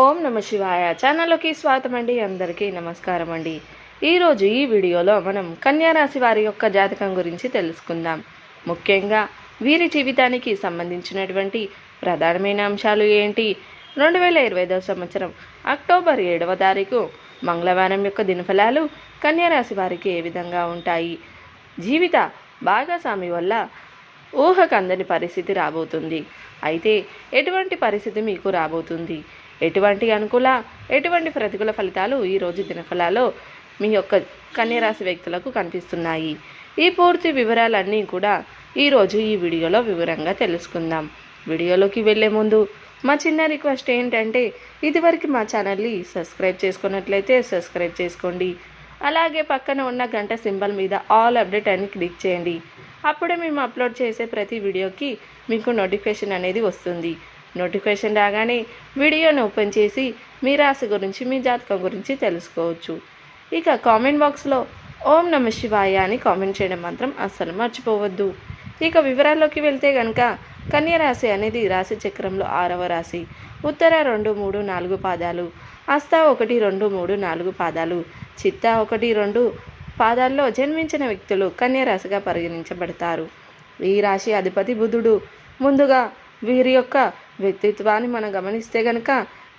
ఓం నమ శివాయ. ఛానల్లోకి స్వాగతం అండి. అందరికీ నమస్కారం అండి. ఈరోజు ఈ వీడియోలో మనం కన్యారాశి వారి యొక్క జాతకం గురించి తెలుసుకుందాం. ముఖ్యంగా వీరి జీవితానికి సంబంధించినటువంటి ప్రధానమైన అంశాలు ఏంటి? రెండు వేల ఇరవై ఐదవ సంవత్సరం అక్టోబర్ ఏడవ తారీఖు మంగళవారం యొక్క దినఫలాలు కన్యారాశి వారికి ఏ విధంగా ఉంటాయి? జీవిత భాగస్వామి వల్ల ఊహకందని పరిస్థితి రాబోతుంది. అయితే ఎటువంటి పరిస్థితి మీకు రాబోతుంది? ఎటువంటి అనుకూల ఎటువంటి ప్రతికూల ఫలితాలు ఈరోజు దినఫలాలో మీ యొక్క కన్యరాశి వ్యక్తులకు కనిపిస్తున్నాయి? ఈ పూర్తి వివరాలన్నీ కూడా ఈరోజు ఈ వీడియోలో వివరంగా తెలుసుకుందాం. వీడియోలోకి వెళ్ళే ముందు మా చిన్న రిక్వెస్ట్ ఏంటంటే ఇదివరకు మా ఛానల్ని సబ్స్క్రైబ్ చేసుకున్నట్లయితే సబ్స్క్రైబ్ చేసుకోండి. అలాగే పక్కన ఉన్న గంట సింబల్ మీద ఆల్ అప్డేట్ అని క్లిక్ చేయండి. అప్పుడే మేము అప్లోడ్ చేసే ప్రతి వీడియోకి మీకు నోటిఫికేషన్ అనేది వస్తుంది. నోటిఫికేషన్ రాగానే వీడియోని ఓపెన్ చేసి మీ రాశి గురించి మీ జాతకం గురించి తెలుసుకోవచ్చు. ఇక కామెంట్ బాక్స్లో ఓం నమ శివాయ అని కామెంట్ చేయడం మాత్రం అస్సలు మర్చిపోవద్దు. ఇక వివరాల్లోకి వెళ్తే కనుక కన్యరాశి అనేది రాశి చక్రంలో ఆరవ రాశి. ఉత్తర రెండు మూడు నాలుగు పాదాలు అస్తా ఒకటి రెండు మూడు నాలుగు పాదాలు చిత్త ఒకటి రెండు పాదాల్లో జన్మించిన వ్యక్తులు కన్యరాశిగా పరిగణించబడతారు. ఈ రాశి అధిపతి బుధుడు. ముందుగా వీరి యొక్క వ్యక్తిత్వాన్ని మనం గమనిస్తే గనక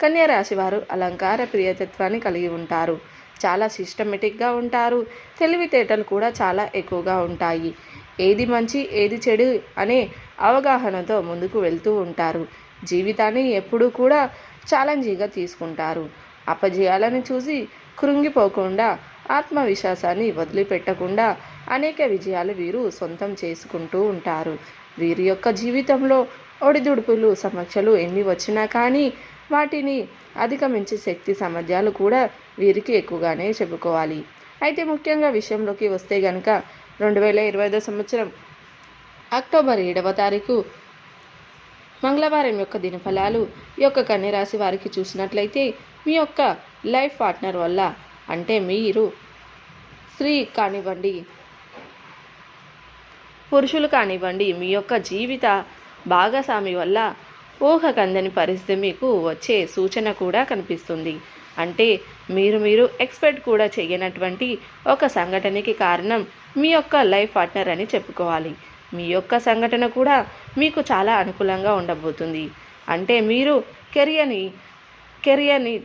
కన్యారాశి వారు అలంకార ప్రియతత్వాన్ని కలిగి ఉంటారు. చాలా సిస్టమేటిక్గా ఉంటారు. తెలివితేటలు కూడా చాలా ఎక్కువగా ఉంటాయి. ఏది మంచి ఏది చెడు అనే అవగాహనతో ముందుకు వెళ్తూ ఉంటారు. జీవితాన్ని ఎప్పుడూ కూడా ఛాలెంజీగా తీసుకుంటారు. అపజయాలను చూసి కృంగిపోకుండా ఆత్మవిశ్వాసాన్ని వదిలిపెట్టకుండా అనేక విజయాలు వీరు సొంతం చేసుకుంటూ ఉంటారు. వీరి యొక్క జీవితంలో ఒడిదుడుపులు సమస్యలు ఎన్ని వచ్చినా కానీ వాటిని అధిగమించే శక్తి సామర్థ్యాలు కూడా వీరికి ఎక్కువగానే చెప్పుకోవాలి. అయితే ముఖ్యంగా విషయంలోకి వస్తే గనక రెండు వేల ఇరవై ఐదో సంవత్సరం అక్టోబర్ ఏడవ తారీఖు మంగళవారం యొక్క దినఫలాలు ఈ యొక్క కన్యరాశి వారికి చూసినట్లయితే మీ యొక్క లైఫ్ పార్ట్నర్ వల్ల అంటే మీరు స్త్రీ కానివ్వండి పురుషులు కానివ్వండి మీ యొక్క జీవిత భాగస్వామి వల్ల ఊహకందని పరిస్థితి మీకు వచ్చే సూచన కూడా కనిపిస్తుంది. అంటే మీరు మీరు ఎక్స్పెక్ట్ కూడా చేయనటువంటి ఒక సంఘటనకి కారణం మీ యొక్క లైఫ్ పార్ట్నర్ అని చెప్పుకోవాలి. మీ యొక్క సంఘటన కూడా మీకు చాలా అనుకూలంగా ఉండబోతుంది. అంటే మీరు కెరియర్ని కెరియర్ని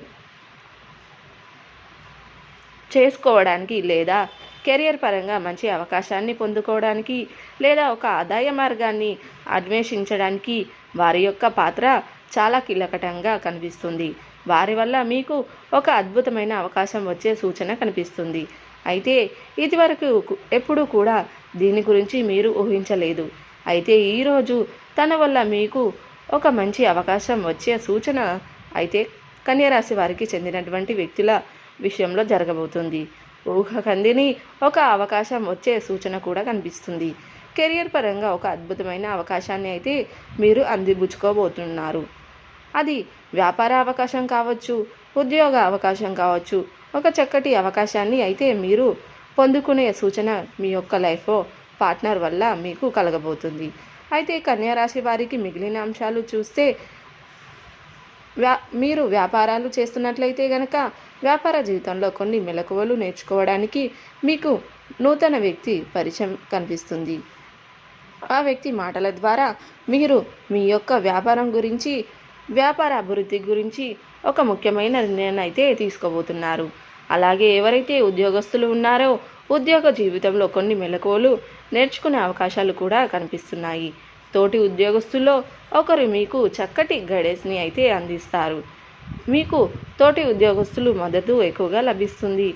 చేసుకోవడానికి లేదా కెరియర్ పరంగా మంచి అవకాశాన్ని పొందుకోవడానికి లేదా ఒక ఆదాయ మార్గాన్ని అన్వేషించడానికి వారి యొక్క పాత్ర చాలా కీలకటంగా కనిపిస్తుంది. వారి వల్ల మీకు ఒక అద్భుతమైన అవకాశం వచ్చే సూచన కనిపిస్తుంది. అయితే ఇదివరకు ఎప్పుడూ కూడా దీని గురించి మీరు ఊహించలేదు. అయితే ఈరోజు తన వల్ల మీకు ఒక మంచి అవకాశం వచ్చే సూచన అయితే కన్యరాశి వారికి చెందినటువంటి వ్యక్తుల విషయంలో జరగబోతుంది. ఊహకందిని ఒక అవకాశం వచ్చే సూచన కూడా కనిపిస్తుంది. కెరియర్ పరంగా ఒక అద్భుతమైన అవకాశాన్ని అయితే మీరు అందిపుచ్చుకోబోతున్నారు. అది వ్యాపార అవకాశం కావచ్చు ఉద్యోగ అవకాశం కావచ్చు ఒక చక్కటి అవకాశాన్ని అయితే మీరు పొందుకునే సూచన మీ యొక్క లైఫ్ పార్ట్నర్ వల్ల మీకు కలగబోతుంది. అయితే కన్యారాశి వారికి మిగిలిన అంశాలు చూస్తే వ్యా మీరు వ్యాపారాలు చేస్తున్నట్లయితే గనక వ్యాపార జీవితంలో కొన్ని మెలకువలు నేర్చుకోవడానికి మీకు నూతన వ్యక్తి పరిచయం కనిపిస్తుంది. ఆ వ్యక్తి మాటల ద్వారా మీరు మీ యొక్క వ్యాపారం గురించి వ్యాపార అభివృద్ధి గురించి ఒక ముఖ్యమైన నిర్ణయం అయితే తీసుకోబోతున్నారు. అలాగే ఎవరైతే ఉద్యోగస్తులు ఉన్నారో ఉద్యోగ జీవితంలో కొన్ని మెలకువలు నేర్చుకునే అవకాశాలు కూడా కనిపిస్తున్నాయి. తోటి ఉద్యోగస్తుల్లో ఒకరు మీకు చక్కటి గైడెన్స్ని అయితే అందిస్తారు. మీకు తోటి ఉద్యోగస్తులు మద్దతు ఎక్కువగా లభిస్తుంది.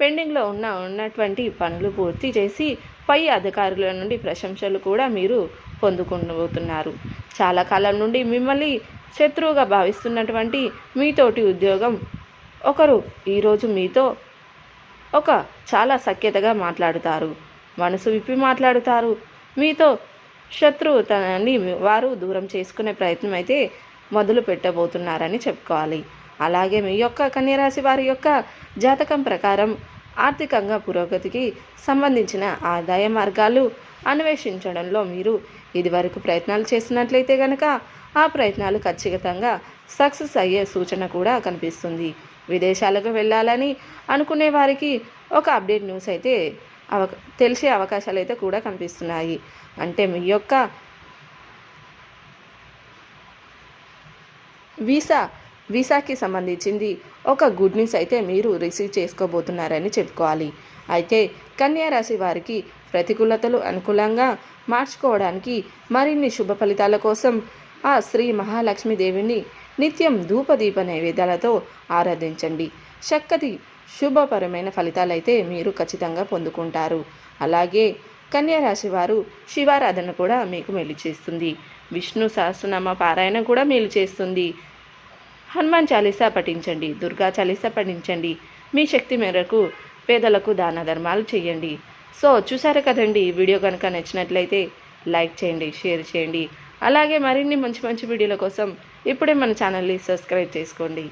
పెండింగ్లో ఉన్న ఉన్నటువంటి పనులు పూర్తి చేసి పై అధికారుల నుండి ప్రశంసలు కూడా మీరు పొందుకుండబోతున్నారు చాలా కాలం నుండి మిమ్మల్ని శత్రువుగా భావిస్తున్నటువంటి మీతోటి ఉద్యోగం ఒకరు ఈరోజు మీతో ఒక చాలా సఖ్యతగా మాట్లాడుతారు. మనసు విప్పి మాట్లాడుతారు. మీతో శత్రువుతనాన్ని వారు దూరం చేసుకునే ప్రయత్నం అయితే మొదలు పెట్టబోతున్నారని చెప్పుకోవాలి. అలాగే మీ యొక్క కన్యరాశి వారి యొక్క జాతకం ప్రకారం ఆర్థికంగా పురోగతికి సంబంధించిన ఆదాయ మార్గాలు అన్వేషించడంలో మీరు ఇదివరకు ప్రయత్నాలు చేసినట్లయితే కనుక ఆ ప్రయత్నాలు ఖచ్చితంగా సక్సెస్ అయ్యే సూచన కూడా కనిపిస్తుంది. విదేశాలకు వెళ్ళాలని అనుకునే వారికి ఒక అప్డేట్ న్యూస్ అయితే అవ తెలిసే అవకాశాలు అయితే కూడా కనిపిస్తున్నాయి. అంటే మీ యొక్క వీసా వీసాకి సంబంధించింది ఒక గుడ్ న్యూస్ అయితే మీరు రిసీవ్ చేసుకోబోతున్నారని చెప్పుకోవాలి. అయితే కన్యారాశి వారికి ప్రతికూలతలు అనుకూలంగా మార్చుకోవడానికి మరిన్ని శుభ ఫలితాల కోసం ఆ శ్రీ మహాలక్ష్మీదేవిని నిత్యం ధూపదీప నైవేద్యాలతో ఆరాధించండి. శక్తి శుభపరమైన ఫలితాలైతే మీరు ఖచ్చితంగా పొందుకుంటారు. అలాగే కన్యా రాశి వారు శివారాధన కూడా మీకు మేలు చేస్తుంది. విష్ణు సహస్రనామ పారాయణ కూడా మేలు చేస్తుంది. హనుమాన్ చాలీసా పఠించండి దుర్గా చాలీసా పఠించండి. మీ శక్తి మేరకు పేదలకు దాన ధర్మాలు చేయండి. సో చూసారు కదండి వీడియో కనుక నచ్చినట్లయితే లైక్ చేయండి షేర్ చేయండి. అలాగే మరిన్ని మంచి మంచి వీడియోల కోసం ఇప్పుడే మన ఛానల్ని సబ్స్క్రైబ్ చేసుకోండి.